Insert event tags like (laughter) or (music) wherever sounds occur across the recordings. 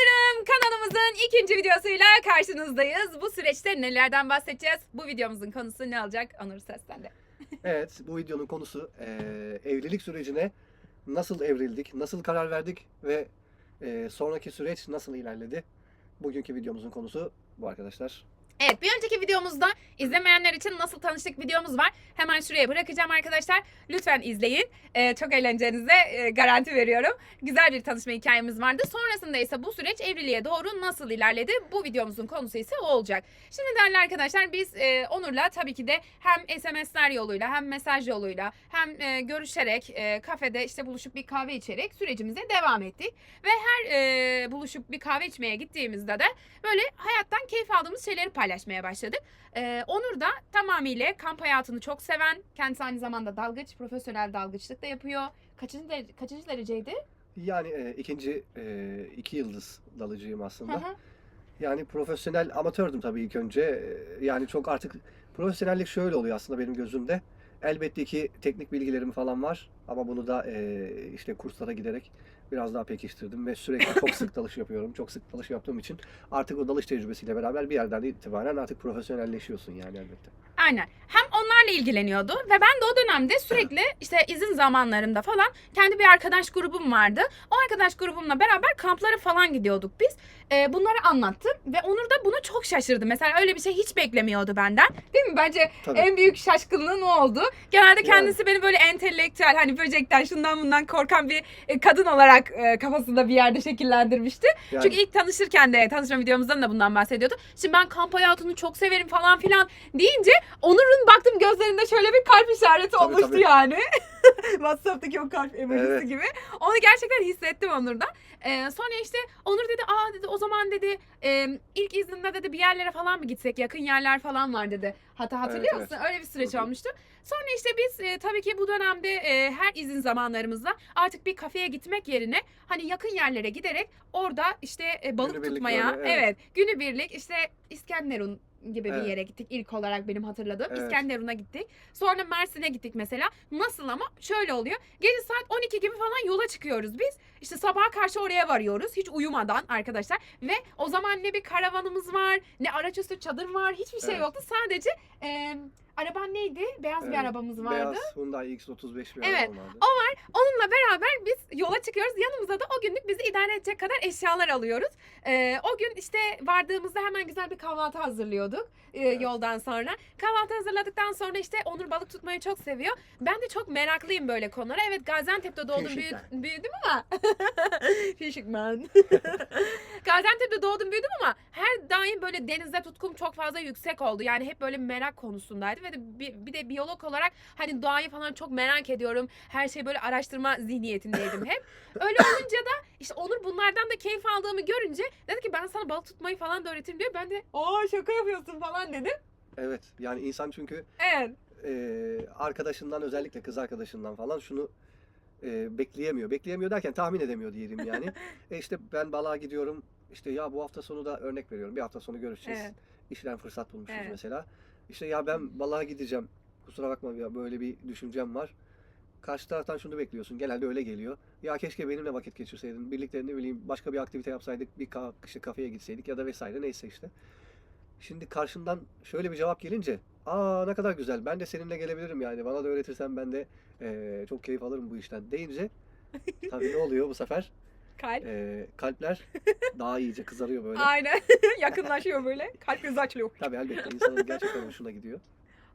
Onur'um kanalımızın ikinci videosuyla karşınızdayız. Bu süreçte nelerden bahsedeceğiz? Bu videomuzun konusu ne olacak? Onur ses sende. (laughs) Evet, bu videonun konusu eee, evlilik sürecine nasıl evrildik, nasıl karar verdik ve eee, sonraki süreç nasıl ilerledi? Bugünkü videomuzun konusu bu arkadaşlar. Evet bir önceki videomuzda izlemeyenler için nasıl tanıştık videomuz var. Hemen şuraya bırakacağım arkadaşlar. Lütfen izleyin. Ee, çok eğleneceğinize e, garanti veriyorum. Güzel bir tanışma hikayemiz vardı. Sonrasında ise bu süreç evliliğe doğru nasıl ilerledi? Bu videomuzun konusu ise o olacak. Şimdi değerli arkadaşlar biz e, Onur'la tabii ki de hem SMS'ler yoluyla hem mesaj yoluyla hem e, görüşerek e, kafede işte buluşup bir kahve içerek sürecimize devam ettik. Ve her e, buluşup bir kahve içmeye gittiğimizde de böyle hayattan keyif aldığımız şeyleri paylaşmaya başladık. Ee, Onur da tamamıyla kamp hayatını çok seven, kendisi aynı zamanda dalgıç, profesyonel dalgıçlık da yapıyor. Kaçıncı, derece, kaçıncı dereceydi? Yani eee, ikinci eee, iki yıldız dalıcıyım aslında. hı. Yani profesyonel amatördüm tabii ilk önce. Eee, Yani çok artık profesyonellik şöyle oluyor aslında benim gözümde. Elbette ki teknik bilgilerim falan var ama bunu da eee, işte kurslara giderek biraz daha pekiştirdim ve sürekli çok sık dalış yapıyorum. Çok sık dalış yaptığım için artık o dalış tecrübesiyle beraber bir yerden itibaren artık profesyonelleşiyorsun yani elbette. Aynen. Hem onlarla ilgileniyordu ve ben de o dönemde sürekli işte izin zamanlarında falan kendi bir arkadaş grubum vardı. O arkadaş grubumla beraber kamplara falan gidiyorduk biz. Ee, bunları anlattım ve Onur da buna çok şaşırdı. Mesela öyle bir şey hiç beklemiyordu benden. Değil mi? Bence Tabii. en büyük şaşkınlığı o oldu. Genelde kendisi beni böyle entelektüel hani böcekten şundan bundan korkan bir e, kadın olarak e, kafasında bir yerde şekillendirmişti. Yani Çünkü ilk tanışırken de tanışma videomuzdan da bundan bahsediyordu. Şimdi ben kamp hayatını çok severim falan filan deyince Onur'un baktım gözlerinde şöyle bir kalp işareti Tabii, oluştu tabii. yani. (laughs) WhatsApp'taki o kalp emojisi Evet. gibi. Onu gerçekten hissettim Onur'da. Ee, sonra işte Onur dedi aa dedi o zaman dedi e, ilk izninde dedi bir yerlere falan mı gitsek yakın yerler falan var dedi. Hatta hatırlıyor Evet, musun? Öyle bir süreç Hı hı. olmuştu. Sonra işte biz e, tabii ki bu dönemde e, her izin zamanlarımızda artık bir kafeye gitmek yerine hani yakın yerlere giderek orada işte e, balık Günübirlik tutmaya böyle, evet. evet. günübirlik işte İskenderun gibi bir Evet. yere gittik ilk olarak benim hatırladığım. Evet. İskenderun'a gittik. Sonra Mersin'e gittik mesela. Nasıl ama şöyle oluyor. Gece saat 12 gibi falan yola çıkıyoruz biz. İşte sabaha karşı oraya varıyoruz. Hiç uyumadan arkadaşlar. Ve o zaman ne bir karavanımız var, ne araç üstü çadır var. Hiçbir şey Evet. yoktu. Sadece e, araban neydi? Beyaz bir arabamız vardı. Beyaz Hyundai X35 bir Evet, arabam vardı. Onunla beraber biz yola çıkıyoruz. Yanımıza da o günlük bizi idare edecek kadar eşyalar alıyoruz. Ee, o gün işte vardığımızda hemen güzel bir kahvaltı hazırlıyorduk e, Evet. yoldan sonra. Kahvaltı hazırladıktan sonra işte Onur balık tutmayı çok seviyor. Ben de çok meraklıyım böyle konulara. Evet Gaziantep'te doğdum büyü- büyüdüm ama. (laughs) Fishing (laughs) man. Gaziantep'te doğdum büyüdüm ama her daim böyle denizde tutkum çok fazla yüksek oldu. Yani hep böyle merak konusundaydı ve de bir, bir de biyolog olarak hani doğayı falan çok merak ediyorum. Her şeyi böyle araştırma zihniyetindeydim hep. (laughs) Öyle olunca da işte Onur bunlardan da keyif aldığımı görünce dedi ki ben sana balık tutmayı falan da öğretirim diyor. Ben de aa şaka yapıyorsun falan dedim. Evet yani insan çünkü Evet. e, arkadaşından özellikle kız arkadaşından falan şunu e, bekleyemiyor. Bekleyemiyor derken tahmin edemiyor diyelim yani. (laughs) e işte ben balığa gidiyorum. İşte ya bu hafta sonu da örnek veriyorum. Bir hafta sonu görüşeceğiz. Evet. İşten fırsat bulmuşuz Evet. mesela. İşte ya ben balığa gideceğim. Kusura bakma ya böyle bir düşüncem var. Karşı taraftan şunu bekliyorsun. Genelde öyle geliyor. Ya keşke benimle vakit geçirseydin. Birlikte ne bileyim başka bir aktivite yapsaydık. Bir ka- işte kafeye gitseydik ya da vesaire neyse işte. Şimdi karşından şöyle bir cevap gelince aa ne kadar güzel ben de seninle gelebilirim yani bana da öğretirsen ben de eee, çok keyif alırım bu işten deyince (laughs) tabii ne oluyor bu sefer Kalp. Eee, kalpler daha iyice kızarıyor böyle. Aynen. (laughs) Yakınlaşıyor böyle. Kalp gözü açılıyor. Tabii elbette insanın gerçekten hoşuna gidiyor.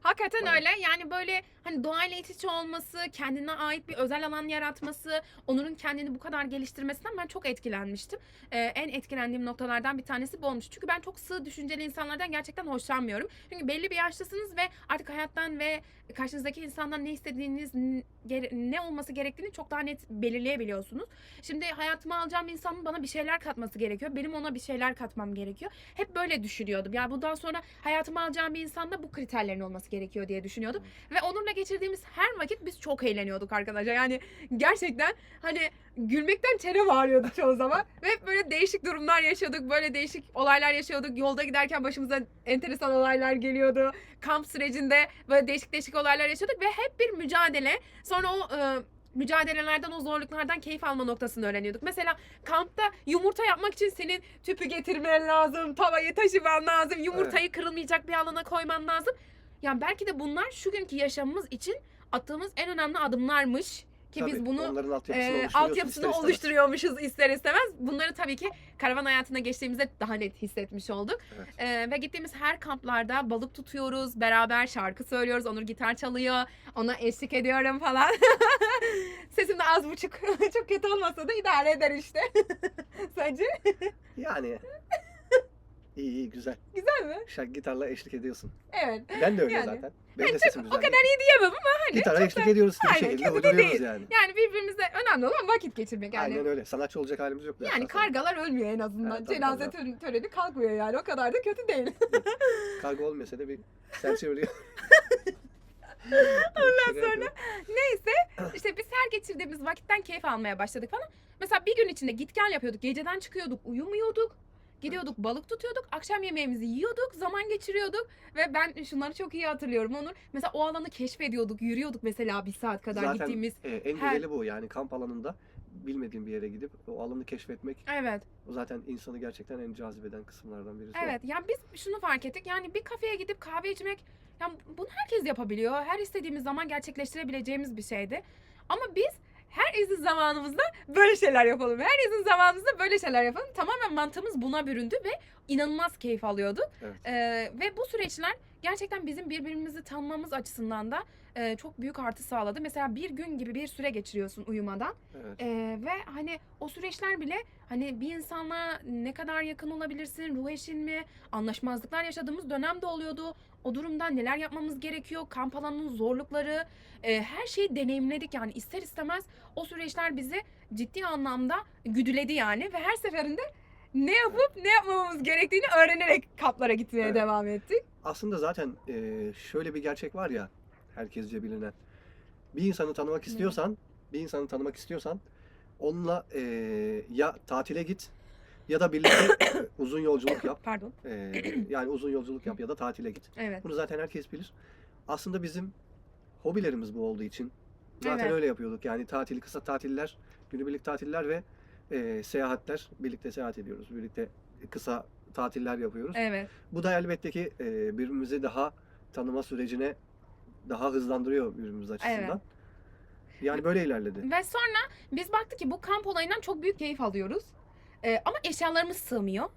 Hakikaten Aynen. öyle. Yani böyle hani doğayla iç içe olması, kendine ait bir özel alan yaratması, Onur'un kendini bu kadar geliştirmesinden ben çok etkilenmiştim. Ee, en etkilendiğim noktalardan bir tanesi bu olmuş. Çünkü ben çok sığ düşünceli insanlardan gerçekten hoşlanmıyorum. Çünkü belli bir yaştasınız ve artık hayattan ve karşınızdaki insandan ne istediğiniz, ne olması gerektiğini çok daha net belirleyebiliyorsunuz. Şimdi hayatıma alacağım insanın bana bir şeyler katması gerekiyor. Benim ona bir şeyler katmam gerekiyor. Hep böyle düşünüyordum. Yani bundan sonra hayatıma alacağım bir insanda bu kriterlerin olması gerekiyor diye düşünüyordum. Ve Onur'la geçirdiğimiz her vakit biz çok eğleniyorduk arkadaşlar. Yani gerçekten hani gülmekten çene bağırıyorduk çoğu zaman. Ve hep böyle değişik durumlar yaşıyorduk. Böyle değişik olaylar yaşıyorduk. Yolda giderken başımıza enteresan olaylar geliyordu. Kamp sürecinde böyle değişik değişik olaylar yaşıyorduk ve hep bir mücadele. Sonra o e, mücadelelerden, o zorluklardan keyif alma noktasını öğreniyorduk. Mesela kampta yumurta yapmak için senin tüpü getirmen lazım, tavayı taşıman lazım, yumurtayı kırılmayacak bir alana koyman lazım. Yani belki de bunlar şu günkü yaşamımız için attığımız en önemli adımlarmış ki Tabii, biz bunu altyapısını, e, altyapısını ister oluşturuyormuşuz ister istemez. Bunları tabii ki karavan hayatına geçtiğimizde daha net hissetmiş olduk. Evet. E, ve gittiğimiz her kamplarda balık tutuyoruz, beraber şarkı söylüyoruz, Onur gitar çalıyor, ona eşlik ediyorum falan. (laughs) Sesim de az buçuk, (laughs) çok kötü olmasa da idare eder işte. (laughs) Sence? Yani iyi iyi güzel. Güzel mi? Şarkı gitarla eşlik ediyorsun. Evet. Ben de öyle Yani. zaten. Benim de Yani sesim çok- güzel. o kadar iyi diyemem ama hani Gitara çok eşlik da- ediyoruz bir Aynen, şekilde kötü de uyduruyoruz değil. yani. yani birbirimize önemli olan vakit geçirmek yani. Aynen öyle. Sanatçı olacak halimiz yok. Yani zaten. kargalar ölmüyor en azından. Evet, tabii, Cenaze tabii. tö- töreni kalkmıyor yani. O kadar da kötü değil. Kargo olmasa da bir sen (laughs) çeviriyor. Ondan sonra neyse işte biz her geçirdiğimiz vakitten keyif almaya başladık falan. Mesela bir gün içinde git gel yapıyorduk. Geceden çıkıyorduk, uyumuyorduk. Gidiyorduk balık tutuyorduk, akşam yemeğimizi yiyorduk, zaman geçiriyorduk ve ben şunları çok iyi hatırlıyorum Onur. Mesela o alanı keşfediyorduk, yürüyorduk mesela bir saat kadar Zaten gittiğimiz. e, en her- güzeli bu yani kamp alanında bilmediğin bir yere gidip o alanı keşfetmek Evet, o zaten insanı gerçekten en cazibeden kısımlardan birisi. o. evet. Yani biz şunu fark ettik. Yani bir kafeye gidip kahve içmek, yani bunu herkes yapabiliyor. Her istediğimiz zaman gerçekleştirebileceğimiz bir şeydi. Ama biz her izin zamanımızda böyle şeyler yapalım. Her izin zamanımızda böyle şeyler yapalım. Tamamen mantığımız buna büründü ve inanılmaz keyif alıyorduk. Evet. Ee, ve bu süreçler gerçekten bizim birbirimizi tanımamız açısından da e, çok büyük artı sağladı. Mesela bir gün gibi bir süre geçiriyorsun uyumadan. Evet. Ee, ve hani o süreçler bile hani bir insanla ne kadar yakın olabilirsin, ruh eşin mi, anlaşmazlıklar yaşadığımız dönemde oluyordu. O durumda neler yapmamız gerekiyor, kamp alanının zorlukları, e, her şeyi deneyimledik yani ister istemez o süreçler bizi ciddi anlamda güdüledi yani ve her seferinde ne yapıp ne yapmamamız gerektiğini öğrenerek kamplara gitmeye Evet. devam ettik. Aslında zaten e, şöyle bir gerçek var ya herkesce bilinen. Bir insanı tanımak istiyorsan, bir insanı tanımak istiyorsan onunla e, ya tatile git ya da birlikte (coughs) uzun yolculuk yap. Pardon. E, yani uzun yolculuk yap ya da tatile git. Evet. Bunu zaten herkes bilir. Aslında bizim hobilerimiz bu olduğu için zaten Evet. öyle yapıyorduk. Yani tatil, kısa tatiller, günübirlik tatiller ve e, seyahatler. Birlikte seyahat ediyoruz. Birlikte kısa tatiller yapıyoruz. Evet. Bu da elbette ki e, birbirimizi daha tanıma sürecine daha hızlandırıyor birbirimiz açısından. Evet. Yani böyle ilerledi. Ve sonra biz baktık ki bu kamp olayından çok büyük keyif alıyoruz. Ee, ama eşyalarımız sığmıyor.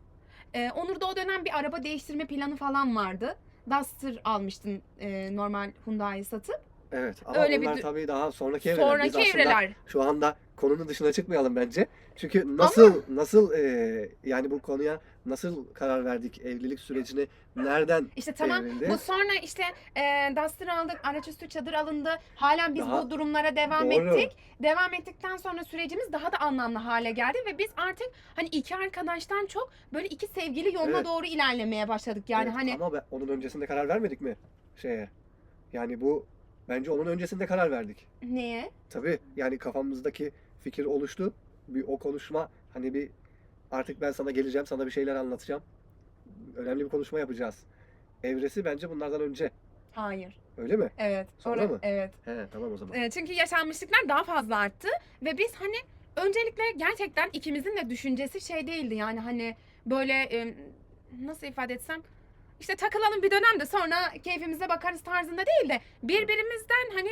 Ee, Onur'da o dönem bir araba değiştirme planı falan vardı. Duster almıştın e, normal Hyundai'yi satıp. Evet ama Öyle bir bunlar dü- tabii daha sonraki evreler. Biz Sonraki aslında evreler. şu anda konunun dışına çıkmayalım bence. Çünkü nasıl nasıl e, yani bu konuya nasıl karar verdik evlilik sürecini nereden İşte tamam evrildi? bu sonra işte e, Duster aldık, araçüstü çadır alındı. Halen biz Daha- bu durumlara devam Doğru. ettik. Devam ettikten sonra sürecimiz daha da anlamlı hale geldi ve biz artık hani iki arkadaştan çok böyle iki sevgili yoluna Evet. doğru ilerlemeye başladık. Yani Evet, hani ama ben- onun öncesinde karar vermedik mi şeye? Yani bu bence onun öncesinde karar verdik. neye? Tabii yani kafamızdaki fikir oluştu. Bir o konuşma hani bir artık ben sana geleceğim, sana bir şeyler anlatacağım. Önemli bir konuşma yapacağız. Evresi bence bunlardan önce. Hayır. Öyle mi? Evet. Sonra mı? Evet. He tamam o zaman. E, çünkü yaşanmışlıklar daha fazla arttı ve biz hani öncelikle gerçekten ikimizin de düşüncesi şey değildi yani hani böyle e, nasıl ifade etsem işte takılalım bir dönemde sonra keyfimize bakarız tarzında değil de birbirimizden hani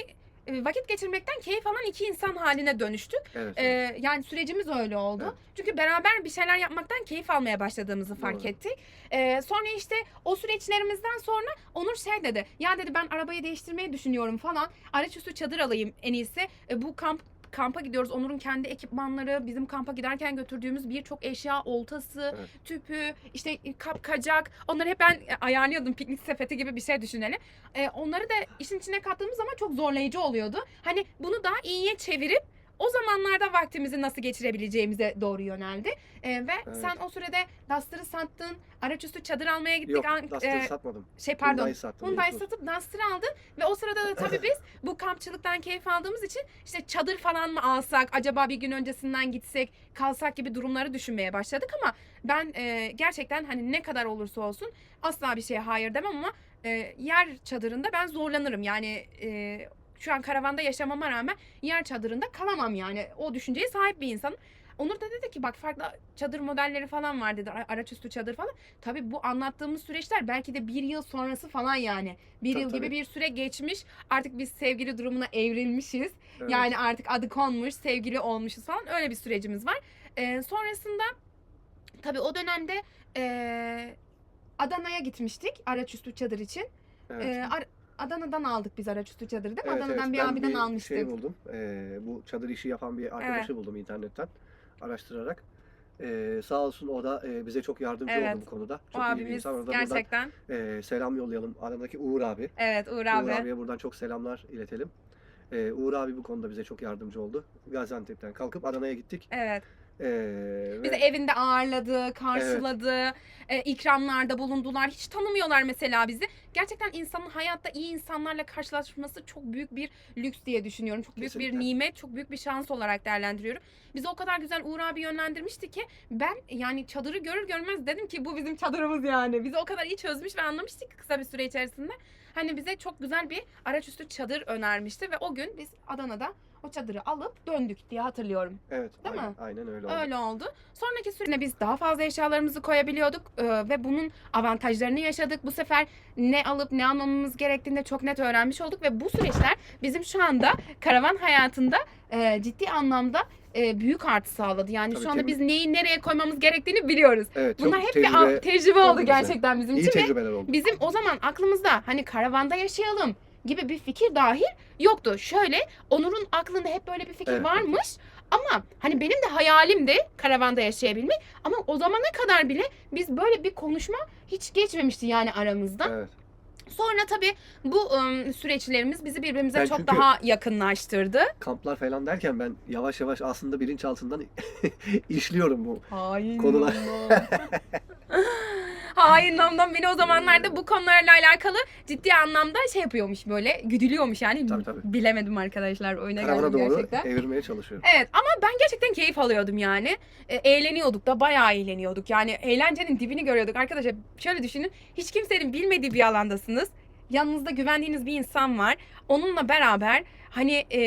vakit geçirmekten keyif alan iki insan haline dönüştük. Evet. E, evet. yani sürecimiz öyle oldu. Evet. Çünkü beraber bir şeyler yapmaktan keyif almaya başladığımızı fark Doğru. ettik. E, sonra işte o süreçlerimizden sonra Onur şey dedi. Ya dedi ben arabayı değiştirmeyi düşünüyorum falan. Araçüstü çadır alayım en iyisi. E, bu kamp kampa gidiyoruz. Onur'un kendi ekipmanları, bizim kampa giderken götürdüğümüz birçok eşya, oltası, Evet. tüpü, işte kap kacak. Onları hep ben e, ayarlıyordum. Piknik sepeti gibi bir şey düşünelim. E, onları da işin içine kattığımız zaman çok zorlayıcı oluyordu. Hani bunu daha iyiye çevirip o zamanlarda vaktimizi nasıl geçirebileceğimize doğru yöneldi. E, ve Evet. sen o sürede Duster'ı sattın. Araçüstü çadır almaya gittik. Yok, An- Duster'ı e, satmadım. şey pardon. Hyundai'yi sattım. Hyundai Yusuf. satıp Duster aldın ve o sırada da tabii (laughs) biz bu kampçılıktan keyif aldığımız için işte çadır falan mı alsak acaba bir gün öncesinden gitsek kalsak gibi durumları düşünmeye başladık ama ben e, gerçekten hani ne kadar olursa olsun asla bir şeye hayır demem ama e, yer çadırında ben zorlanırım yani e, şu an karavanda yaşamama rağmen yer çadırında kalamam yani. O düşünceye sahip bir insanım. Onur da dedi ki bak farklı çadır modelleri falan var dedi. Ara- Araç üstü çadır falan. Tabii bu anlattığımız süreçler belki de bir yıl sonrası falan yani. Bir Tabii, yıl gibi tabii. bir süre geçmiş. Artık biz sevgili durumuna evrilmişiz. Evet. Yani artık adı konmuş, sevgili olmuşuz falan. Öyle bir sürecimiz var. Ee, sonrasında tabii o dönemde ee, Adana'ya gitmiştik araç üstü çadır için. Evet. Ee, Adana'dan aldık biz araç üstü çadırı değil mi? Evet, Adana'dan evet. bir Ben abiden almıştık. Şey buldum. Ee, bu çadır işi yapan bir arkadaşı buldum internetten araştırarak. Ee, sağ olsun o da e, bize çok yardımcı Evet. oldu bu konuda. o Çok iyi bir abimiz insan. Orada buradan gerçekten. e, selam yollayalım. Aradaki Uğur abi. Evet Uğur Uğur abi. abiye buradan çok selamlar iletelim. Ee, Uğur abi bu konuda bize çok yardımcı oldu. Gaziantep'ten kalkıp Adana'ya gittik. Evet. Ee, Bizi ve- evinde ağırladı, karşıladı, e, ikramlarda bulundular. Hiç tanımıyorlar mesela bizi. Gerçekten insanın hayatta iyi insanlarla karşılaşması çok büyük bir lüks diye düşünüyorum. Çok büyük bir nimet, çok büyük bir şans olarak değerlendiriyorum. Bizi o kadar güzel Uğur abi yönlendirmişti ki ben yani çadırı görür görmez dedim ki bu bizim çadırımız yani. Bizi o kadar iyi çözmüş ve anlamıştık kısa bir süre içerisinde. Hani bize çok güzel bir araç üstü çadır önermişti ve o gün biz Adana'da o çadırı alıp döndük diye hatırlıyorum. Evet, Değil aynen, mi? aynen öyle oldu. Öyle oldu. Sonraki süreçte biz daha fazla eşyalarımızı koyabiliyorduk e, ve bunun avantajlarını yaşadık. Bu sefer ne alıp ne almamamız gerektiğini de çok net öğrenmiş olduk ve bu süreçler bizim şu anda karavan hayatında e, ciddi anlamda e, büyük artı sağladı. Yani Tabii, şu anda biz neyi nereye koymamız gerektiğini biliyoruz. Evet, Bunlar hep tecrübe, bir tecrübe oldu gerçekten bizim için ve oldu. bizim o zaman aklımızda hani karavanda yaşayalım gibi bir fikir dahil yoktu. Şöyle Onur'un aklında hep böyle bir fikir Evet. varmış ama hani benim de hayalimdi karavanda yaşayabilmek ama o zamana kadar bile biz böyle bir konuşma hiç geçmemişti yani aramızda. Evet. Sonra tabii bu ım, süreçlerimiz bizi birbirimize Ben çok çünkü- daha yakınlaştırdı. Kamplar falan derken ben yavaş yavaş aslında bilinçaltından (laughs) işliyorum bu. Konular- (laughs) Hain namdan beni o zamanlarda bu konularla alakalı ciddi anlamda şey yapıyormuş böyle güdülüyormuş yani Tabii, tabii. bilemedim arkadaşlar oyuna Karavana geldim doğru gerçekten. evirmeye çalışıyorum. Evet ama ben gerçekten keyif alıyordum yani. E, eğleniyorduk da bayağı eğleniyorduk. Yani eğlencenin dibini görüyorduk. Arkadaşlar şöyle düşünün. Hiç kimsenin bilmediği bir alandasınız. Yanınızda güvendiğiniz bir insan var. Onunla beraber hani e,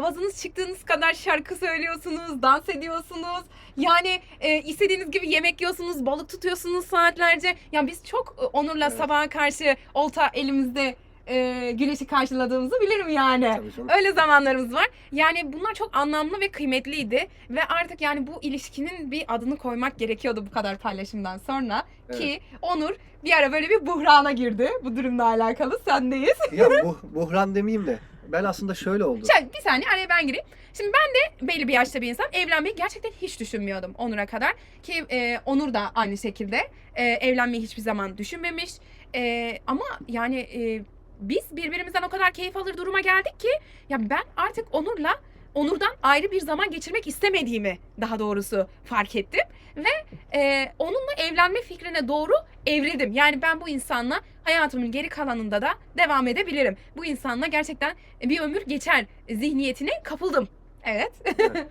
avazınız çıktığınız kadar şarkı söylüyorsunuz, dans ediyorsunuz. Yani e, istediğiniz gibi yemek yiyorsunuz, balık tutuyorsunuz saatlerce. Yani biz çok e, Onur'la Evet. sabaha karşı olta elimizde e, güneşi karşıladığımızı bilirim yani. Tabii canım. Öyle zamanlarımız var. Yani bunlar çok anlamlı ve kıymetliydi. Ve artık yani bu ilişkinin bir adını koymak gerekiyordu bu kadar paylaşımdan sonra. Ki Onur bir ara böyle bir buhrana girdi. Bu durumla alakalı sendeyiz. ya (laughs) bu buhran demeyeyim de ben aslında şöyle oldu. Şöyle bir saniye araya ben gireyim. Şimdi ben de belli bir yaşta bir insan. Evlenmeyi gerçekten hiç düşünmüyordum Onur'a kadar. Ki e, Onur da aynı şekilde. E, evlenmeyi hiçbir zaman düşünmemiş. E, ama yani e, biz birbirimizden o kadar keyif alır duruma geldik ki ya ben artık Onur'la Onur'dan ayrı bir zaman geçirmek istemediğimi daha doğrusu fark ettim. Ve e, onunla evlenme fikrine doğru evrildim. Yani ben bu insanla hayatımın geri kalanında da devam edebilirim. Bu insanla gerçekten bir ömür geçer zihniyetine kapıldım. Evet. (laughs)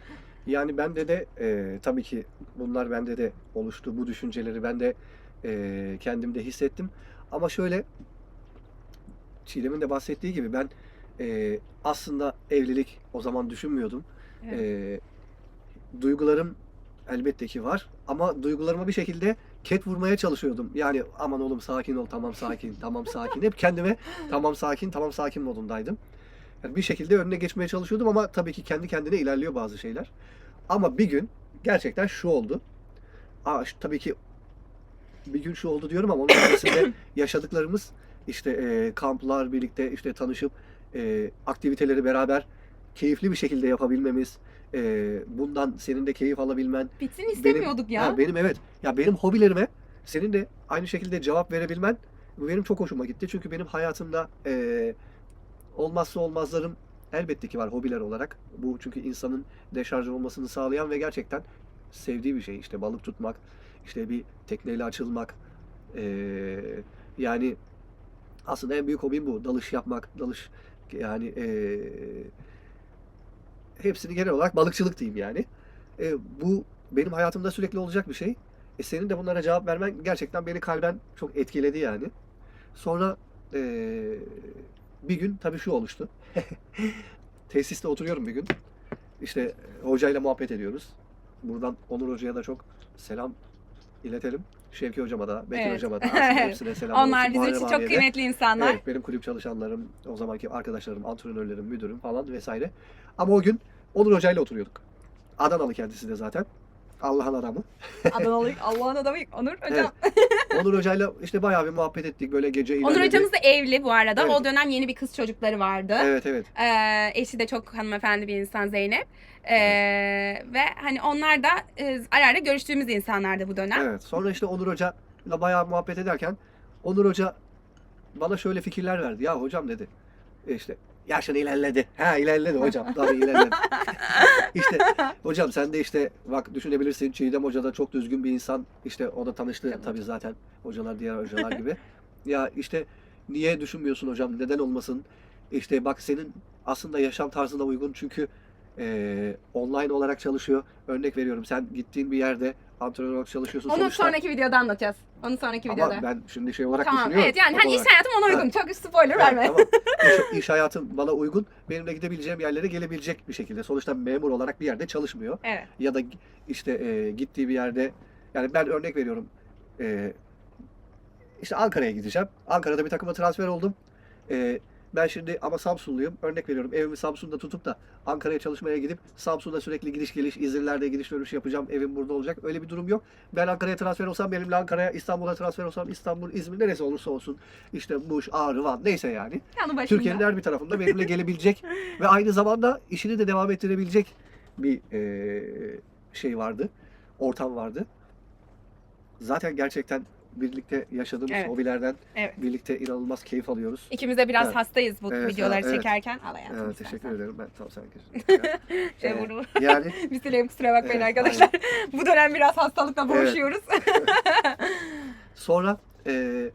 Yani bende de e, tabii ki bunlar bende de oluştu. Bu düşünceleri ben de e, kendimde hissettim. Ama şöyle Çiğdem'in de bahsettiği gibi ben e, aslında evlilik o zaman düşünmüyordum. E, duygularım elbette ki var ama duygularıma bir şekilde ket vurmaya çalışıyordum. Yani aman oğlum sakin ol, tamam sakin, (laughs) tamam sakin. Hep kendime tamam sakin, tamam sakin modundaydım. Yani bir şekilde önüne geçmeye çalışıyordum ama tabii ki kendi kendine ilerliyor bazı şeyler. Ama bir gün gerçekten şu oldu. Aa, tabii ki bir gün şu oldu diyorum ama onun öncesinde (coughs) yaşadıklarımız işte e, kamplar birlikte işte tanışıp e, aktiviteleri beraber keyifli bir şekilde yapabilmemiz, e, bundan senin de keyif alabilmen, Bitsin istemiyorduk ya. Ha, benim evet. Ya benim hobilerime senin de aynı şekilde cevap verebilmen bu benim çok hoşuma gitti. Çünkü benim hayatımda eee, olmazsa olmazlarım elbette ki var hobiler olarak. Bu çünkü insanın deşarj olmasını sağlayan ve gerçekten sevdiği bir şey. İşte balık tutmak, işte bir tekneyle açılmak. Eee, yani aslında en büyük hobim bu. Dalış yapmak, dalış yani eee, hepsini genel olarak balıkçılık diyeyim yani. E, bu benim hayatımda sürekli olacak bir şey. E, senin de bunlara cevap vermen gerçekten beni kalben çok etkiledi yani. Sonra e, bir gün tabii şu oluştu. (laughs) Tesiste oturuyorum bir gün. İşte e, hocayla muhabbet ediyoruz. Buradan Onur Hoca'ya da çok selam iletelim. Şevki Hocama da, Bekir Evet. Hocama da (laughs) aslında hepsine selam Onlar olsun. bizim Muharrem için çok abiye de. kıymetli insanlar. Evet, benim kulüp çalışanlarım, o zamanki arkadaşlarım, antrenörlerim, müdürüm falan vesaire. Ama o gün Onur Hoca'yla oturuyorduk. Adanalı kendisi de zaten. Allah'ın adamı. (laughs) Adanalı Allah'ın adamı Onur hocam. Onur Hoca'yla işte bayağı bir muhabbet ettik böyle gece Onur ilerledi. hocamız da evli bu arada. Evet. O dönem yeni bir kız çocukları vardı. Evet evet. Ee, eşi de çok hanımefendi bir insan Zeynep. Ee, ve hani onlar da e, ara ara görüştüğümüz insanlardı bu dönem. Evet. Sonra işte Onur Hoca'yla bayağı muhabbet ederken Onur Hoca bana şöyle fikirler verdi. Ya hocam dedi. E işte yaşın ilerledi. Ha ilerledi hocam. Tabii ilerledi. (laughs) işte hocam sen de işte bak düşünebilirsin Çiğdem Hoca da çok düzgün bir insan. İşte o da tanıştı Tabii. tabii zaten hocalar diğer hocalar (laughs) gibi. ya işte niye düşünmüyorsun hocam? Neden olmasın? İşte bak senin aslında yaşam tarzına uygun çünkü e, online olarak çalışıyor. Örnek veriyorum sen gittiğin bir yerde antrenör olarak çalışıyorsun. Onu sonuçta. sonraki videoda anlatacağız. Onu sonraki videoda. Ama ben şimdi şey olarak Tamam düşünüyorum. evet yani hani iş olarak. hayatım ona uygun. Çok spoiler Evet, verme. tamam. (laughs) İş, iş hayatım bana uygun. Benim de gidebileceğim yerlere gelebilecek bir şekilde. Sonuçta memur olarak bir yerde çalışmıyor. Evet. Ya da işte e, gittiği bir yerde yani ben örnek veriyorum. E, işte Ankara'ya gideceğim. Ankara'da bir takıma transfer oldum. E, ben şimdi ama Samsunluyum. Örnek veriyorum. Evimi Samsun'da tutup da Ankara'ya çalışmaya gidip Samsun'da sürekli gidiş geliş, izinlerde gidiş dönüş yapacağım. Evim burada olacak. Öyle bir durum yok. Ben Ankara'ya transfer olsam benimle Ankara'ya, İstanbul'a transfer olsam İstanbul, İzmir neresi olursa olsun. işte Muş, Ağrı, Van neyse yani. Türkiye'nin her bir tarafında benimle gelebilecek (laughs) ve aynı zamanda işini de devam ettirebilecek bir eee, şey vardı. Ortam vardı. Zaten gerçekten birlikte yaşadığımız Evet. hobilerden Evet. birlikte inanılmaz keyif alıyoruz. İkimiz de biraz Evet. hastayız bu Evet, videoları evet. çekerken. Al hayatım Evet, istersen. teşekkür ederim. Ben tam sen (laughs) Şey Ee, bunu. Yani (laughs) Biz dilerim kusura bakmayın Evet, arkadaşlar. (laughs) bu dönem biraz hastalıkla Evet. boğuşuyoruz. sonra eee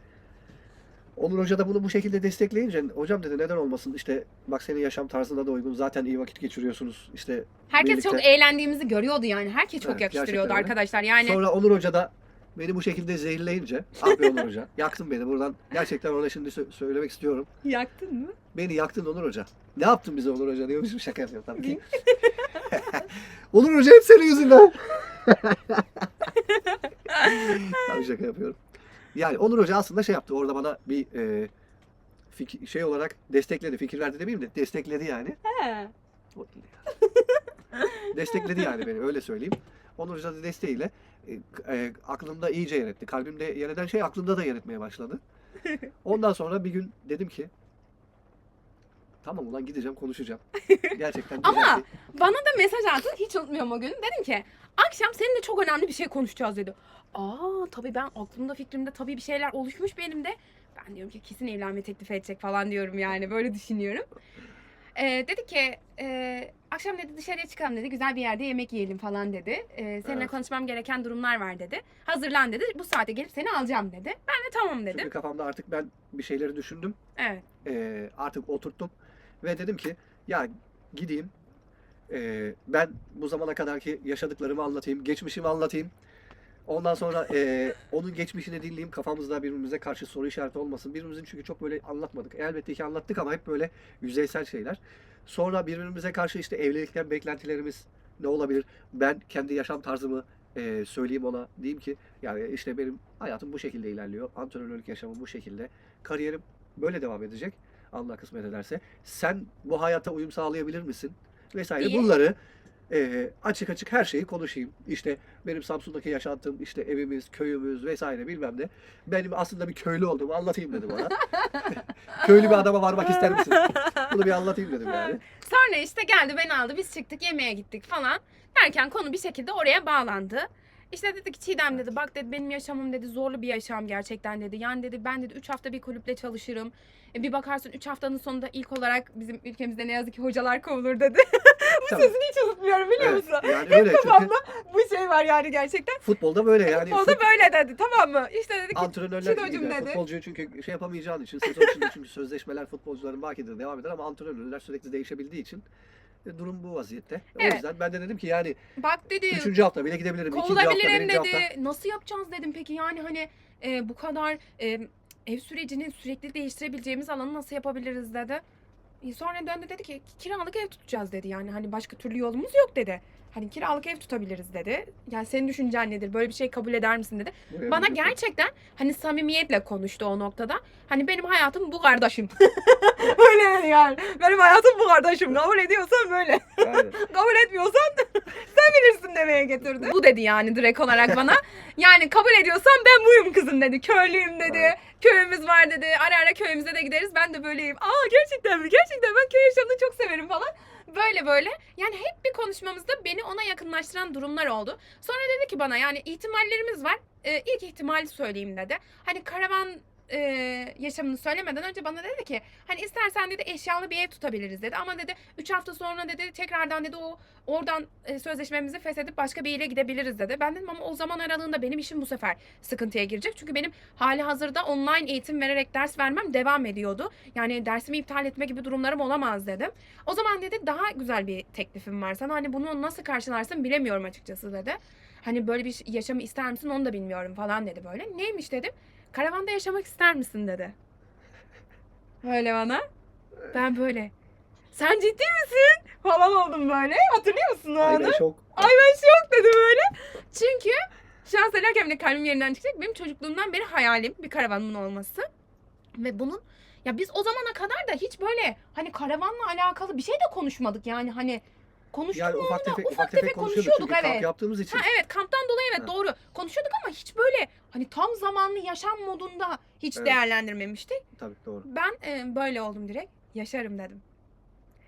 Onur Hoca da bunu bu şekilde destekleyince hocam dedi neden olmasın işte bak senin yaşam tarzına da uygun zaten iyi vakit geçiriyorsunuz işte Herkes birlikte. çok eğlendiğimizi görüyordu yani. Herkes çok Evet, yakıştırıyordu gerçekten öyle. arkadaşlar. Yani Sonra Onur Hoca da beni bu şekilde zehirleyince, (laughs) ah be Onur Hoca, yaktın beni buradan. Gerçekten ona şimdi sö- söylemek istiyorum. yaktın mı? Beni yaktın Onur Hoca. Ne yaptın bize Onur Hoca diyormuşum (laughs) şaka yapıyorum tabii ki. (laughs) Onur Hoca hep senin yüzünden. tabii şaka yapıyorum. Yani Onur Hoca aslında şey yaptı orada bana bir e, fik- şey olarak destekledi. Fikir verdi demeyeyim de destekledi yani. He. Destekledi yani beni öyle söyleyeyim. Onur Hoca da desteğiyle e, e, aklımda iyice yer etti. Kalbimde yer eden şey aklımda da yer etmeye başladı. (laughs) Ondan sonra bir gün dedim ki tamam ulan gideceğim konuşacağım. (laughs) Gerçekten Ama Bana da mesaj attın hiç unutmuyorum o gün. Dedim ki akşam seninle çok önemli bir şey konuşacağız dedi. Aa tabii ben aklımda fikrimde tabii bir şeyler oluşmuş benim de. Ben diyorum ki kesin evlenme teklif edecek falan diyorum yani böyle düşünüyorum. Ee, dedi ki e, akşam dedi dışarıya çıkalım dedi güzel bir yerde yemek yiyelim falan dedi. Ee, seninle Evet. konuşmam gereken durumlar var dedi. Hazırlan dedi bu saate gelip seni alacağım dedi. Ben de tamam dedim. çünkü kafamda artık ben bir şeyleri düşündüm. Evet. E, artık oturttum ve dedim ki ya gideyim e, ben bu zamana kadarki yaşadıklarımı anlatayım, geçmişimi anlatayım. Ondan sonra e, onun geçmişini dinleyeyim. Kafamızda birbirimize karşı soru işareti olmasın. Birbirimizin çünkü çok böyle anlatmadık. Elbette ki anlattık ama hep böyle yüzeysel şeyler. Sonra birbirimize karşı işte evlilikten beklentilerimiz ne olabilir? Ben kendi yaşam tarzımı e, söyleyeyim ona. Diyeyim ki yani işte benim hayatım bu şekilde ilerliyor. Antrenörlük yaşamım bu şekilde. Kariyerim böyle devam edecek. Allah kısmet ederse. Sen bu hayata uyum sağlayabilir misin? Vesaire. İyi. Bunları e, açık açık her şeyi konuşayım. İşte benim Samsun'daki yaşantım, işte evimiz, köyümüz vesaire bilmem ne. Benim aslında bir köylü olduğumu anlatayım dedim ona. (laughs) köylü bir adama varmak ister misin? (laughs) Bunu bir anlatayım dedim yani. Sonra işte geldi beni aldı biz çıktık yemeğe gittik falan. Derken konu bir şekilde oraya bağlandı. İşte dedi ki Çiğdem dedi bak dedi benim yaşamım dedi zorlu bir yaşam gerçekten dedi. Yani dedi ben dedi 3 hafta bir kulüple çalışırım. E, bir bakarsın 3 haftanın sonunda ilk olarak bizim ülkemizde ne yazık ki hocalar kovulur dedi. (laughs) Tabii. Sözünü hiç unutmuyorum biliyor Evet, musun? yani öyle (laughs) çünkü bu şey var yani gerçekten. futbolda böyle yani. O da böyle dedi tamam mı? İşte dedi ki Antrenörler gibi. dedi. Futbolcuyu çünkü şey yapamayacağın için sezon içinde çünkü sözleşmeler futbolcuların bakidir devam eder ama antrenörler sürekli değişebildiği için e, durum bu vaziyette. Evet. O yüzden ben de dedim ki yani bak dedi üçüncü hafta bile gidebilirim. hafta, Kovulabilirim birinci dedi. hafta. Nasıl yapacağız dedim peki yani hani e, bu kadar e, ev sürecini sürekli değiştirebileceğimiz alanı nasıl yapabiliriz dedi. E, Sonra döndü dedi ki kiralık ev tutacağız dedi yani hani başka türlü yolumuz yok dedi. Hani kiralık ev tutabiliriz dedi. Yani senin düşüncen nedir? Böyle bir şey kabul eder misin dedi. Buraya Bana bir- gerçekten hani samimiyetle konuştu o noktada. Hani benim hayatım bu kardeşim. (laughs) Öyle yani yani. Benim hayatım bu kardeşim. Kabul ediyorsan böyle. Aynen. (laughs) Kabul etmiyorsan (laughs) sen bilirsin demeye getirdi. Bu dedi yani direkt olarak bana. Yani kabul ediyorsan ben buyum kızım dedi. Köylüyüm dedi. Evet. Köyümüz var dedi. Ara ara köyümüze de gideriz. Ben de böyleyim. Aa gerçekten mi? Gerçekten ben köy yaşamını çok severim falan. Böyle böyle. Yani hep bir konuşmamızda beni ona yakınlaştıran durumlar oldu. Sonra dedi ki bana yani ihtimallerimiz var. Ee, ilk ihtimali söyleyeyim dedi. Hani karavan e, yaşamını söylemeden önce bana dedi ki hani istersen dedi eşyalı bir ev tutabiliriz dedi. Ama dedi 3 hafta sonra dedi tekrardan dedi o oradan e, sözleşmemizi feshedip başka bir yere gidebiliriz dedi. Ben dedim ama o zaman aralığında benim işim bu sefer sıkıntıya girecek. Çünkü benim hali hazırda online eğitim vererek ders vermem devam ediyordu. Yani dersimi iptal etme gibi durumlarım olamaz dedim. O zaman dedi daha güzel bir teklifim var sana. Hani bunu nasıl karşılarsın bilemiyorum açıkçası dedi. Hani böyle bir yaşamı ister misin onu da bilmiyorum falan dedi böyle. Neymiş dedim. Karavanda yaşamak ister misin dedi. Böyle bana. Ben böyle. Sen ciddi misin? Falan oldum böyle. Hatırlıyor musun o anı? Şok. Ay ben şok dedim öyle. Çünkü şu an söylerken bile kalbim yerinden çıkacak. Benim çocukluğumdan beri hayalim bir karavanımın olması. Ve bunun ya biz o zamana kadar da hiç böyle hani karavanla alakalı bir şey de konuşmadık yani hani konuştuk Yani mu ufak tefek, ufak tefek konuşuyorduk çünkü kamp evet. yaptığımız için. Ha evet kamptan dolayı evet Ha. doğru konuşuyorduk ama hiç böyle hani tam zamanlı yaşam modunda hiç Evet. değerlendirmemiştik. Tabii doğru. Ben e, böyle oldum direkt. Yaşarım dedim.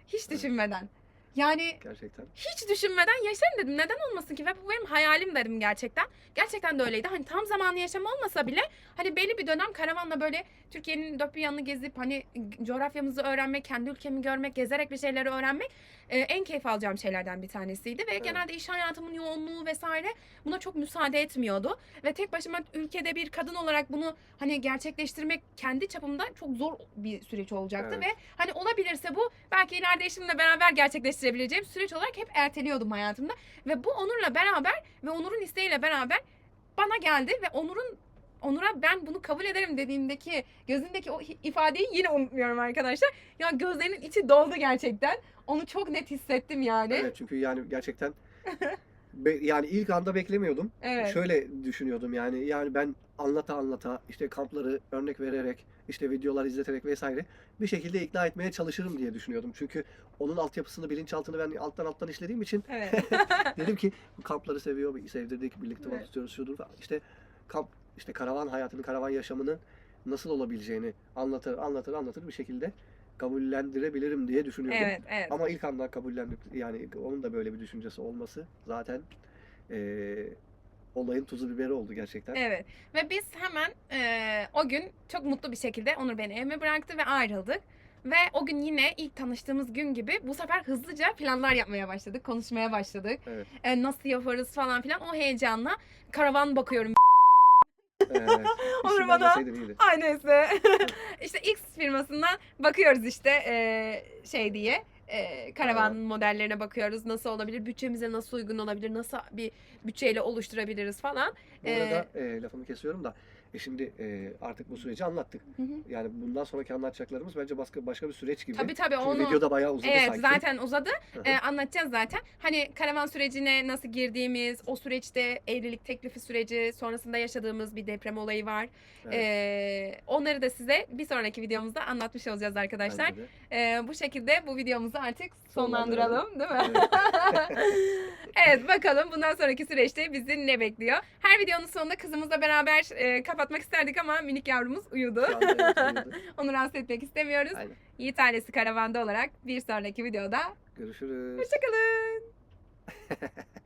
Hiç düşünmeden. Yani Gerçekten. hiç düşünmeden yaşarım dedim. Neden olmasın ki? Ve bu benim hayalim dedim gerçekten. Gerçekten de öyleydi. Hani tam zamanlı yaşam olmasa bile hani belli bir dönem karavanla böyle Türkiye'nin dört bir yanını gezip hani coğrafyamızı öğrenmek, kendi ülkemi görmek, gezerek bir şeyleri öğrenmek e, en keyif alacağım şeylerden bir tanesiydi. Ve Evet. genelde iş hayatımın yoğunluğu vesaire buna çok müsaade etmiyordu. Ve tek başıma ülkede bir kadın olarak bunu hani gerçekleştirmek kendi çapımda çok zor bir süreç olacaktı. Evet. Ve hani olabilirse bu belki ileride eşimle beraber gerçekleştirebileceğim süreç olarak hep erteliyordum hayatımda. Ve bu Onur'la beraber ve Onur'un isteğiyle beraber bana geldi ve Onur'un Onur'a ben bunu kabul ederim dediğindeki gözündeki o ifadeyi yine unutmuyorum arkadaşlar. Ya gözlerinin içi doldu gerçekten. Onu çok net hissettim yani. Evet çünkü yani gerçekten (laughs) be- yani ilk anda beklemiyordum. Evet. Şöyle düşünüyordum yani yani ben anlata anlata işte kampları örnek vererek işte videolar izleterek vesaire bir şekilde ikna etmeye çalışırım diye düşünüyordum. Çünkü onun altyapısını bilinçaltını ben alttan alttan işlediğim için Evet. (laughs) (laughs) dedim ki kampları seviyor, sevdirdik, birlikte Evet. tutuyoruz şudur falan. İşte kamp işte karavan hayatını, karavan yaşamını nasıl olabileceğini anlatır, anlatır, anlatır bir şekilde kabullendirebilirim diye düşünüyordum. evet, evet. Ama ilk anda kabullendik. Yani onun da böyle bir düşüncesi olması zaten eee, olayın tuzu biberi oldu gerçekten. Evet ve biz hemen eee, o gün çok mutlu bir şekilde Onur beni evime bıraktı ve ayrıldık. Ve o gün yine ilk tanıştığımız gün gibi bu sefer hızlıca planlar yapmaya başladık, konuşmaya başladık. Evet. E, nasıl yaparız falan filan o heyecanla karavan bakıyorum. Vermeseydin (laughs) iyiydi. Ay neyse. (laughs) işte X firmasından bakıyoruz işte eee, şey diye. eee, karavan modellerine bakıyoruz. Nasıl olabilir? Bütçemize nasıl uygun olabilir? Nasıl bir bütçeyle oluşturabiliriz falan. Bu arada eee, lafımı kesiyorum da e şimdi eee, artık bu süreci anlattık. Hı hı. Yani bundan sonraki anlatacaklarımız bence başka başka bir süreç gibi. Tabii tabii Çünkü onu videoda bayağı uzadı Evet sanki. zaten uzadı. Hı hı. Ee, anlatacağız zaten. Hani karavan sürecine nasıl girdiğimiz, o süreçte evlilik teklifi süreci, sonrasında yaşadığımız bir deprem olayı var. Evet, Ee, onları da size bir sonraki videomuzda anlatmış olacağız arkadaşlar. Ee, bu şekilde bu videomuzu artık sonlandıralım, değil mi? Evet. (laughs) evet bakalım bundan sonraki süreçte bizi ne bekliyor. Her videonun sonunda kızımızla beraber e, kapatmak isterdik ama minik yavrumuz uyudu. Evet. (laughs) Onu rahatsız etmek istemiyoruz. Aynen. Yiğit ailesi karavanda olarak bir sonraki videoda Görüşürüz. hoşçakalın. (laughs)